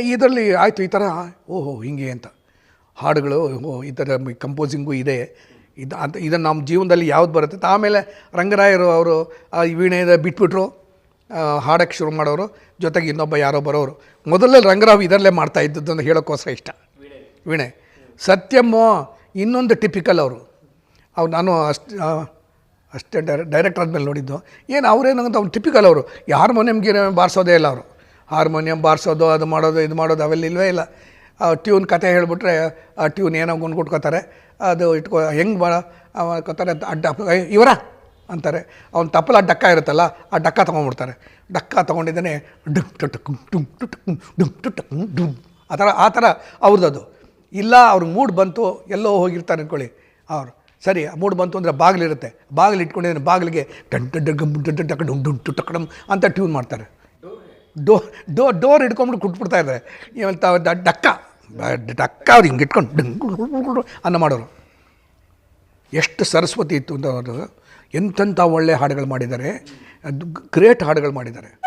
ಇದರಲ್ಲಿ ಆಯಿತು, ಈ ಥರ ಓಹೋ, ಹಿಂಗೆ ಅಂತ. ಹಾಡುಗಳು ಈ ಥರ ಕಂಪೋಸಿಂಗು ಇದೆ. ಇದು, ಅಂತ, ಇದನ್ನು ನಮ್ಮ ಜೀವನದಲ್ಲಿ ಯಾವ್ದು ಬರುತ್ತೆ? ಆಮೇಲೆ ರಂಗರಾಯರು ಅವರು ಈ ವೀಣೆದ ಬಿಟ್ಬಿಟ್ರು ಹಾಡಕ್ಕೆ ಶುರು ಮಾಡೋರು, ಜೊತೆಗೆ ಇನ್ನೊಬ್ಬ ಯಾರೋ ಬರೋರು. ಮೊದಲೇ ರಂಗರಾವ್ ಇದರಲ್ಲೇ ಮಾಡ್ತಾ ಇದ್ದದ್ದು ಅಂತ ಹೇಳೋಕ್ಕೋಸ್ಕರ ಇಷ್ಟ. ವೀಣೆ. ಸತ್ಯಮ್ಮೋ ಇನ್ನೊಂದು ಟಿಪಿಕಲ್ ಅವರು. ಅವ್ರು, ನಾನು ಅಷ್ಟು ಅಷ್ಟೇ ಡೈರೆ ಡೈರೆಕ್ಟರ್ ಆದಮೇಲೆ ನೋಡಿದ್ದು. ಏನು ಅವರೇನಂತ ಅವ್ರು ಟಿಪಿಕಲ್ ಅವರು. ಯಾರು ಹಾರ್ಮೋನಿಯಮ್ಗೆ ಬಾರಿಸೋದೇ ಇಲ್ಲ ಅವರು. ಹಾರ್ಮೋನಿಯಂ ಬಾರಿಸೋದು ಅದು ಮಾಡೋದು ಇದು ಮಾಡೋದು ಅವೆಲ್ಲ ಇಲ್ವೇ ಇಲ್ಲ ಟ್ಯೂನ್ ಕತೆ ಹೇಳಿಬಿಟ್ರೆ ಆ ಟ್ಯೂನ್ ಏನೋ ಗುಂಡ್ಕೊಟ್ಕೋತಾರೆ ಅದು ಇಟ್ಕೊ ಹೆಂಗೆ ಬಾ ಕೊತಾರೆ ಅಡ್ಡ ಇವರ ಅಂತಾರೆ ಅವ್ನ ತಪ್ಪಲ ಡಕ್ಕ ಇರುತ್ತಲ್ಲ ಆ ಡಕ್ಕ ತೊಗೊಂಡ್ಬಿಡ್ತಾರೆ ಡಕ್ಕ ತೊಗೊಂಡಿದ್ದಾನೆ ಡುಮ್ ಟುಟುಕುಂ ಡುಮ್ ಟುಟುಕುಂ ಡುಮ್ ಟುಟುಕುಂ ಡುಮ್ ಆ ಥರ ಆ ಥರ ಅವ್ರದ್ದು ಇಲ್ಲ ಅವ್ರ ಮೂಡ್ ಬಂತು ಎಲ್ಲೋ ಹೋಗಿರ್ತಾರೆ ಅಂದ್ಕೊಳ್ಳಿ ಅವರು ಸರಿ ಮೂಡ್ ಬಂತು ಅಂದರೆ ಬಾಗಿಲಿರುತ್ತೆ ಬಾಗಿಲು ಇಟ್ಕೊಂಡಿದ್ದಾನೆ ಬಾಗಿಲಿಗೆ ಟನ್ ಟನ್ ಟನ್ ಗಮ್ ಟನ್ ಡುಂ ಟಕ್ ಡುಮ್ ಡುಮ್ ಟು ಟಕ್ ಅಂತ ಟ್ಯೂನ್ ಮಾಡ್ತಾರೆ ಡೋ ಡೋ, ಡೋರ್ ಹಿಡ್ಕೊಂಬಿಟ್ಟು ಕುಟ್ಬಿಡ್ತಾ ಇದ್ದಾರೆ. ದ- ಡಕ್ಕ. ಡಕ್ಕ ಅವ್ರು ಹಿಂಗೆ ಇಟ್ಕೊಂಡು ಅನ್ನ ಮಾಡೋರು. ಎಷ್ಟು ಸರಸ್ವತಿ ಇತ್ತು ಅಂತ ಅವರು, ಎಂತೆಂಥ ಒಳ್ಳೆ ಹಾಡುಗಳು ಮಾಡಿದ್ದಾರೆ. ಅದು ಗ್ರೇಟ್ ಹಾಡುಗಳು ಮಾಡಿದ್ದಾರೆ.